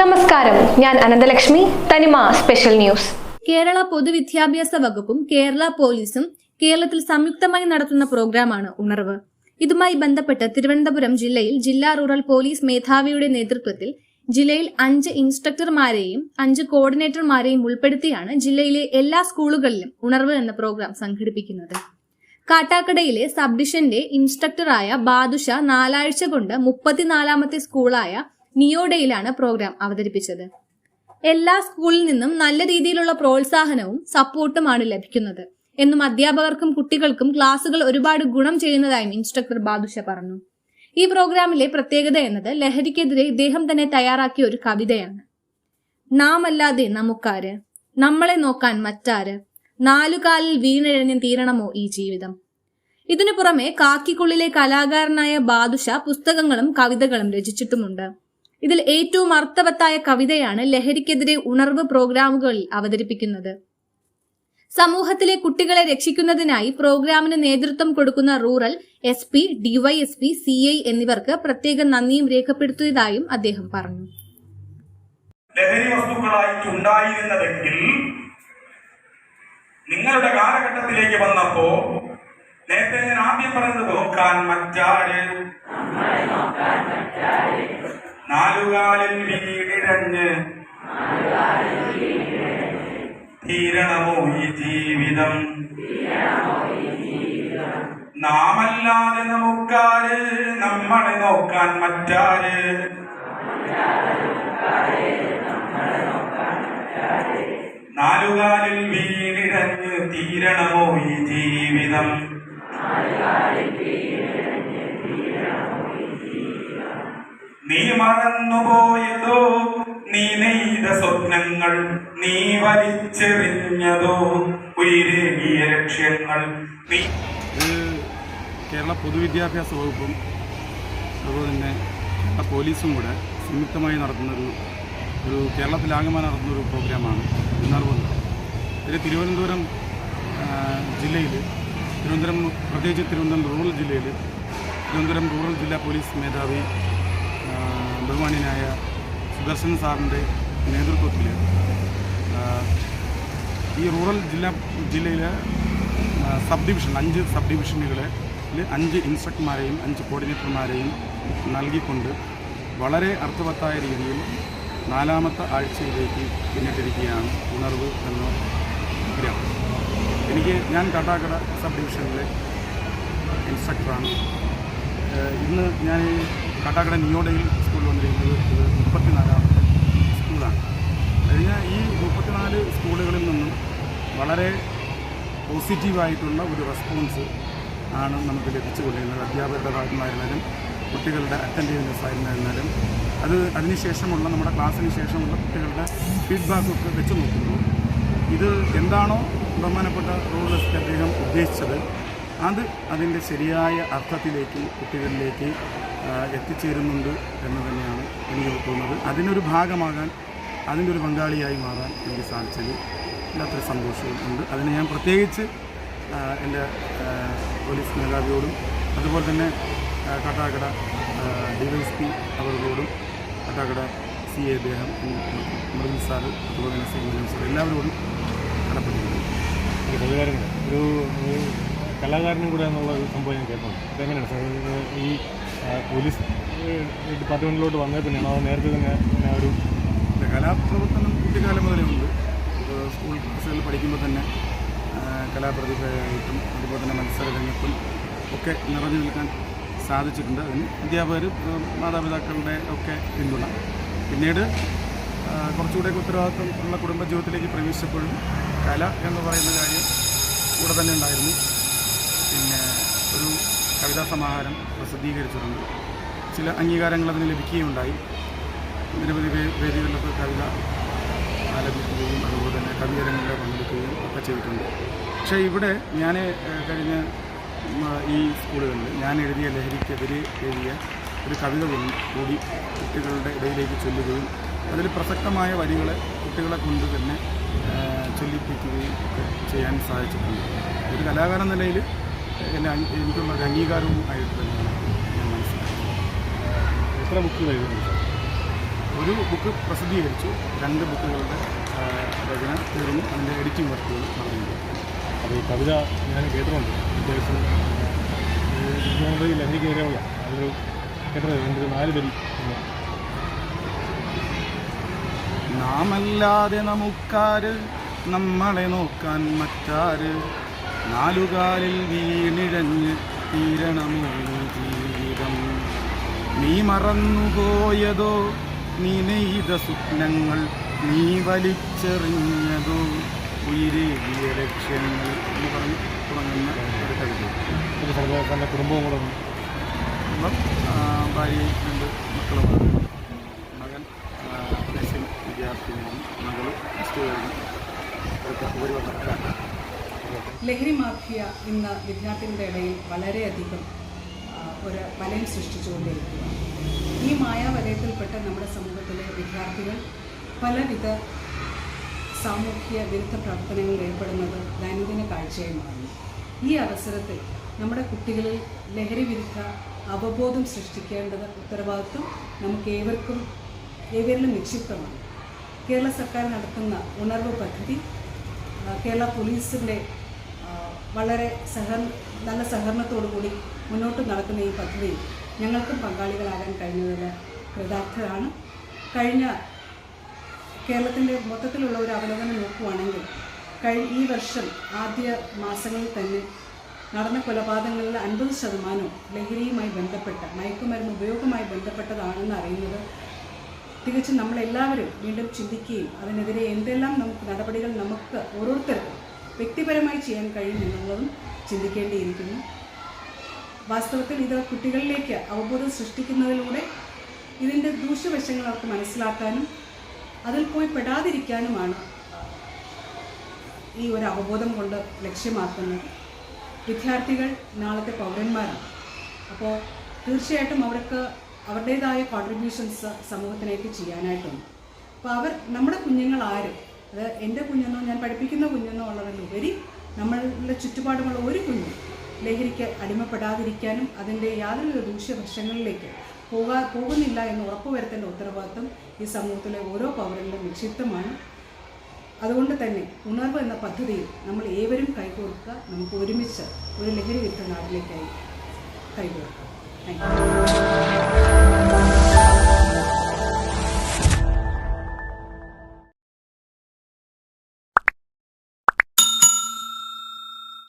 നമസ്കാരം. ഞാൻ അനന്തലക്ഷ്മി തനിമ സ്പെഷ്യൽ ന്യൂസ്. കേരള പൊതുവിദ്യാഭ്യാസ വകുപ്പും കേരള പോലീസും കേരളത്തിൽ സംയുക്തമായി നടത്തുന്ന പ്രോഗ്രാമാണ് ഉണർവ്. ഇതുമായി ബന്ധപ്പെട്ട് തിരുവനന്തപുരം ജില്ലയിൽ ജില്ലാ റൂറൽ പോലീസ് മേധാവിയുടെ നേതൃത്വത്തിൽ ജില്ലയിൽ അഞ്ച് ഇൻസ്ട്രക്ടർമാരെയും അഞ്ച് കോർഡിനേറ്റർമാരെയും ഉൾപ്പെടുത്തിയാണ് ജില്ലയിലെ എല്ലാ സ്കൂളുകളിലും ഉണർവ് എന്ന പ്രോഗ്രാം സംഘടിപ്പിക്കുന്നത്. കാട്ടാക്കടയിലെ സബ് ഡിവിഷന്റെ ഇൻസ്ട്രക്ടറായ ബാദുഷ നാലാഴ്ച കൊണ്ട് മുപ്പത്തിനാലാമത്തെ സ്കൂളായ നിയോഡയിലാണ് പ്രോഗ്രാം അവതരിപ്പിച്ചത്. എല്ലാ സ്കൂളിൽ നിന്നും നല്ല രീതിയിലുള്ള പ്രോത്സാഹനവും സപ്പോർട്ടുമാണ് ലഭിക്കുന്നത് എന്നും അധ്യാപകർക്കും കുട്ടികൾക്കും ക്ലാസുകൾ ഒരുപാട് ഗുണം ചെയ്യുന്നതായും ഇൻസ്ട്രക്ടർ ബാദുഷ പറഞ്ഞു. ഈ പ്രോഗ്രാമിലെ പ്രത്യേകത എന്നത് ലഹരിക്കെതിരെ ഇദ്ദേഹം തന്നെ തയ്യാറാക്കിയ ഒരു കവിതയാണ്. നാമല്ലാതെ നമുക്കാര്? നമ്മളെ നോക്കാൻ മറ്റാര്? നാലുകാലിൽ വീണിഴഞ്ഞ് തീരണമോ ഈ ജീവിതം? ഇതിനു പുറമെ കാക്കിക്കുള്ളിലെ കലാകാരനായ ബാദുഷ പുസ്തകങ്ങളും കവിതകളും രചിച്ചിട്ടുമുണ്ട്. ഇതിൽ ഏറ്റവും അർത്ഥവത്തായ കവിതയാണ് ലഹരിക്കെതിരെ ഉണർവ് പ്രോഗ്രാമുകളിൽ അവതരിപ്പിക്കുന്നത്. സമൂഹത്തിലെ കുട്ടികളെ രക്ഷിക്കുന്നതിനായി പ്രോഗ്രാമിന് നേതൃത്വം കൊടുക്കുന്ന rural S P DYSP C I എന്നിവർക്ക് പ്രത്യേക നന്ദിയും രേഖപ്പെടുത്തിയതായും അദ്ദേഹം പറഞ്ഞു. ലഹരി വസ്തുക്കളായിട്ട് ഉണ്ടായിരുന്നതെങ്കിൽ നിങ്ങളുടെ കാലഘട്ടത്തിലേക്ക് വന്നപ്പോ നേരത്തെ ഞാൻ ആദ്യം പറഞ്ഞത് നോക്കാൻ മറ്റാര്? നാലുകാലിൽ വീടിഴഞ്ഞ് തീരണമോ ഈ ജീവിതം? നാമല്ലാതെ നമുക്കാര് നമ്മളെ നോക്കാൻ മറ്റാര്? നാലുകാലിൽ വീടിടഞ്ഞ് തീരണമോ ഈ ജീവിതം? നീ മറന്നുപോയതോ? നീ നെയ്ത സ്വപ്നങ്ങൾ നീ വലിച്ചെറിഞ്ഞതോ? ഉയരേകിയ ലക്ഷ്യങ്ങൾ നീ കേരള പൊതുവിദ്യാഭ്യാസ വകുപ്പും അതുപോലെ തന്നെ കേരള പോലീസും കൂടെ സംയുക്തമായി നടത്തുന്നൊരു ഒരു കേരളത്തിലാകമാൻ നടത്തുന്നൊരു പ്രോഗ്രാമാണ് ഉണർവ് ഇതിൽ തിരുവനന്തപുരം ജില്ലയിൽ തിരുവനന്തപുരം പ്രത്യേകിച്ച് തിരുവനന്തപുരം റൂറൽ ജില്ലയിൽ തിരുവനന്തപുരം റൂറൽ ജില്ലാ പോലീസ് മേധാവി ബഹുമാന്യനായ സുദർശൻ സാറിന്റെ നേതൃത്വത്തിൽ ഈ റൂറൽ ജില്ല ജില്ലയിലെ സബ് ഡിവിഷൻ അഞ്ച് സബ് ഡിവിഷനുകളെ അഞ്ച് ഇൻസ്ട്രക്ടർമാരെയും അഞ്ച് കോർഡിനേറ്റർമാരെയും നൽകിക്കൊണ്ട് വളരെ അർത്ഥവത്തായ രീതിയിൽ നാലാമത്തെ ആഴ്ചയിലേക്ക് പിന്നിട്ടിരിക്കുകയാണ് ഉണർവ് എന്ന ഗ്രാമം. എനിക്ക് ഞാൻ കാട്ടാക്കട സബ് ഡിവിഷനിലെ ഇൻസ്ട്രക്ടറാണ്. ഏഹ് ഇന്ന് ഞാൻ കാട്ടാക്കട നിയോഡയിൽ സ്കൂളിൽ വന്നിരിക്കുന്നത് ഇത് മുപ്പത്തിനാലാമത്തെ സ്കൂളാണ് കഴിഞ്ഞ ഈ മുപ്പത്തിനാല് സ്കൂളുകളിൽ നിന്നും വളരെ പോസിറ്റീവായിട്ടുള്ള ഒരു റെസ്പോൺസ് ആണ് നമുക്ക് ലഭിച്ചുകൊണ്ടിരുന്നത്. അധ്യാപകരുടെ ഭാഗത്തുനിന്നായിരുന്നാലും കുട്ടികളുടെ അറ്റൻഡീവ്നെസ് ആയിരുന്നാലും അത് അതിനുശേഷമുള്ള നമ്മുടെ ക്ലാസ്സിന് ശേഷമുള്ള കുട്ടികളുടെ ഫീഡ്ബാക്കൊക്കെ വെച്ച് നോക്കുമ്പോൾ ഇത് എന്താണോ ബഹുമാനപ്പെട്ട എസ് അദ്ദേഹം ഉദ്ദേശിച്ചത് അത് അതിന്റെ ശരിയായ അർത്ഥത്തിലേക്ക് കുട്ടികളിലേക്ക് എത്തിച്ചേരുന്നുണ്ട് എന്ന് തന്നെയാണ് എനിക്ക് തോന്നുന്നത്. അതിനൊരു ഭാഗമാകാൻ അതിന്റെ ഒരു പങ്കാളിയായി മാറാൻ എനിക്ക് സാധിച്ചത് വല്ലാത്തൊരു സന്തോഷവും ഉണ്ട്. അതിന് ഞാൻ പ്രത്യേകിച്ച് എന്റെ പോലീസ് മേധാവിയോടും അതുപോലെ തന്നെ Kattakada Kattakada D Y S P അവരോടും കട്ടാക്കട സി എ അദ്ദേഹം മൃദുൽ സാർ അതുപോലെ തന്നെ സി മനം സാർ എല്ലാവരോടും കടപ്പെട്ടിട്ടുണ്ട് ഒരു കലാകാരനും കൂടെ എന്നുള്ള ഒരു സംഭവം ഞാൻ കേൾക്കുന്നു അതെങ്ങനെയാണ് സാർ ഈ പോലീസ് ഡിപ്പാർട്ട്മെന്റിലോട്ട് വന്നേ പിന്നെയാണോ അത് നേരത്തെ തന്നെ പിന്നെ ഒരു പിന്നെ കലാപ്രവർത്തനം കുട്ടിക്കാലം മുതലേ ഉണ്ട്. സ്കൂൾ ക്ലാസ്സുകളിൽ പഠിക്കുമ്പോൾ തന്നെ കലാപ്രതിഭയായിട്ടും അതുപോലെ തന്നെ മത്സര രംഗത്തും ഒക്കെ നിറഞ്ഞു നിൽക്കാൻ സാധിച്ചിട്ടുണ്ട്. അതിന് അധ്യാപകർ മാതാപിതാക്കളുടെ ഒക്കെ പിന്തുണ. പിന്നീട് കുറച്ചുകൂടെ ഉത്തരവാദിത്വം ഉള്ള കുടുംബജീവിതത്തിലേക്ക് പ്രവേശിച്ചപ്പോഴും കല എന്ന് പറയുന്ന കാര്യം കൂടെ തന്നെ ഉണ്ടായിരുന്നു. പിന്നെ ഒരു കവിതാ സമാഹാരം പ്രസിദ്ധീകരിച്ചിട്ടുണ്ട്. ചില അംഗീകാരങ്ങൾ അതിന് ലഭിക്കുകയുണ്ടായി. നിരവധി വേദികളിലൊക്കെ കവിത ആലപിക്കുകയും അതുപോലെ തന്നെ കവിയരങ്ങളിൽ പങ്കെടുക്കുകയും ഒക്കെ ചെയ്തിട്ടുണ്ട്. പക്ഷേ ഇവിടെ ഞാൻ കഴിഞ്ഞ ഈ സ്കൂളുകളിൽ ഞാൻ എഴുതിയ ലഹരിക്കെതിരെ എഴുതിയ ഒരു കവിത കൂടി കുട്ടികളുടെ ഇടയിലേക്ക് ചൊല്ലുകയും അതിൽ പ്രസക്തമായ വരികളെ കുട്ടികളെ കൊണ്ട് തന്നെ ചൊല്ലിപ്പിക്കുകയും ഒക്കെ ചെയ്യാൻ സാധിച്ചിട്ടുണ്ട്. ഒരു കലാകാരൻ നിലയിൽ എന്നെ എനിക്കുള്ള ഒരു അംഗീകാരവും ആയിട്ട് ഞാൻ മനസ്സിലാക്കി എത്ര ബുക്കുകൾ എഴുതുന്നുണ്ട് ഒരു ബുക്ക് പ്രസിദ്ധീകരിച്ചു. രണ്ട് ബുക്കുകളുടെ രചന തീർന്നു. അതിന്റെ എഡിറ്റിംഗ് വർക്കുകൾ നടന്നിട്ടുണ്ട്. അപ്പോൾ ഈ കവിത ഞാൻ കേട്ടിട്ടുണ്ട്. ഈ ലഹരിക്കെതിരെയുള്ള അതൊരു കേട്ടത് എന്റെ നാല് വരി നാമല്ലാതെ നമുക്കാര് നമ്മളെ നോക്കാൻ മറ്റാര്? നാലുകാലിൽ വീണിഴഞ്ഞ് തീരണമോ ജീവിതം. നീ മറന്നുപോയതോ? നീ നെയ്ത സ്വപ്നങ്ങൾ നീ വലിച്ചെറിഞ്ഞതോ? ഉയരേകിയ ലക്ഷ്യങ്ങൾ എന്ന് പറഞ്ഞ് തുടങ്ങുന്ന ഒരു കവിത ഒരു തന്റെ കുടുംബവും കൂടെ ഭാര്യയും രണ്ട് മക്കളുമാണ്. മകൻ നഴ്സിംഗ് വിദ്യാർത്ഥിനിയാണ്. മകൾ അടുത്ത ഉപരിപഠനം. ലഹരി മാഫിയ ഇന്ന് വിദ്യാർത്ഥികളുടെ ഇടയിൽ വളരെയധികം ഒരു വലയം സൃഷ്ടിച്ചുകൊണ്ടിരിക്കുകയാണ് ഈ മായാവലയത്തിൽപ്പെട്ട നമ്മുടെ സമൂഹത്തിലെ വിദ്യാർത്ഥികൾ പലവിധ സാമൂഹ്യ വിരുദ്ധ പ്രവർത്തനങ്ങളിൽ ഏർപ്പെടുന്നത് ദൈനംദിന കാഴ്ചയായി മാറുന്നു ഈ അവസരത്തിൽ നമ്മുടെ കുട്ടികളിൽ ലഹരി വിരുദ്ധ അവബോധം സൃഷ്ടിക്കേണ്ടത് ഉത്തരവാദിത്വം നമുക്ക് ഏവർക്കും ഏവരിലും നിക്ഷിപ്തമാണ്. കേരള സർക്കാർ നടത്തുന്ന ഉണർവ് പദ്ധതി കേരള പോലീസിന്റെ വളരെ സഹ നല്ല സഹകരണത്തോടു കൂടി മുന്നോട്ട് നടക്കുന്ന ഈ പദ്ധതിയിൽ ഞങ്ങൾക്കും പങ്കാളികളാകാൻ കഴിഞ്ഞതിൽ കൃതാർത്ഥരാണ്. കഴിഞ്ഞ കേരളത്തിന്റെ മൊത്തത്തിലുള്ള ഒരു അവലോകനം നോക്കുകയാണെങ്കിൽ കഴി ഈ വർഷം ആദ്യ മാസങ്ങളിൽ തന്നെ നടന്ന കൊലപാതകങ്ങളിൽ അൻപത് ശതമാനവും ലഹരിയുമായി ബന്ധപ്പെട്ട മയക്കുമരുന്ന് ഉപയോഗവുമായി ബന്ധപ്പെട്ടതാണെന്ന് അറിയുന്നത് തികച്ചും നമ്മളെല്ലാവരും വീണ്ടും ചിന്തിക്കുകയും അതിനെതിരെ എന്തെല്ലാം നമുക്ക് നടപടികൾ നമുക്ക് ഓരോരുത്തർക്കും വ്യക്തിപരമായി ചെയ്യാൻ കഴിയും എന്നുള്ളതും ചിന്തിക്കേണ്ടിയിരിക്കുന്നു. വാസ്തവത്തിൽ ഇത് കുട്ടികളിലേക്ക് അവബോധം സൃഷ്ടിക്കുന്നതിലൂടെ ഇതിന്റെ ദൂഷ്യവശങ്ങൾ അവർക്ക് മനസ്സിലാക്കാനും അതിൽ പോയി പെടാതിരിക്കാനുമാണ് ഈ ഒരു അവബോധം കൊണ്ട് ലക്ഷ്യമാക്കുന്നത്. വിദ്യാർത്ഥികൾ നാളത്തെ പൗരന്മാരാണ്. അപ്പോൾ തീർച്ചയായിട്ടും അവർക്ക് അവരുടേതായ കോൺട്രിബ്യൂഷൻസ് സമൂഹത്തിലേക്ക് ചെയ്യാനായിട്ടുണ്ട്. അപ്പോൾ അവർ നമ്മുടെ കുഞ്ഞുങ്ങൾ ആരും അത് എന്റെ കുഞ്ഞെന്നോ ഞാൻ പഠിപ്പിക്കുന്ന കുഞ്ഞെന്നോ ഉള്ളതിലുപരി നമ്മളുടെ ചുറ്റുപാടുമുള്ള ഒരു കുഞ്ഞും ലഹരിക്ക് അടിമപ്പെടാതിരിക്കാനും അതിന്റെ യാതൊരു ദൂഷ്യവശങ്ങളിലേക്ക് പോകാ പോകുന്നില്ല എന്ന് ഉറപ്പുവരുത്തേണ്ട ഉത്തരവാദിത്വം ഈ സമൂഹത്തിലെ ഓരോ പൗരനിലും നിക്ഷിപ്തമാണ്. അതുകൊണ്ട് തന്നെ ഉണർവ് എന്ന പദ്ധതിയിൽ നമ്മൾ ഏവരും കൈകോർക്കുക നമുക്ക് ഒരുമിച്ച് ഒരു ലഹരി വിരുദ്ധ നാട്ടിലേക്കായി കൈകോർക്കാം. താങ്ക്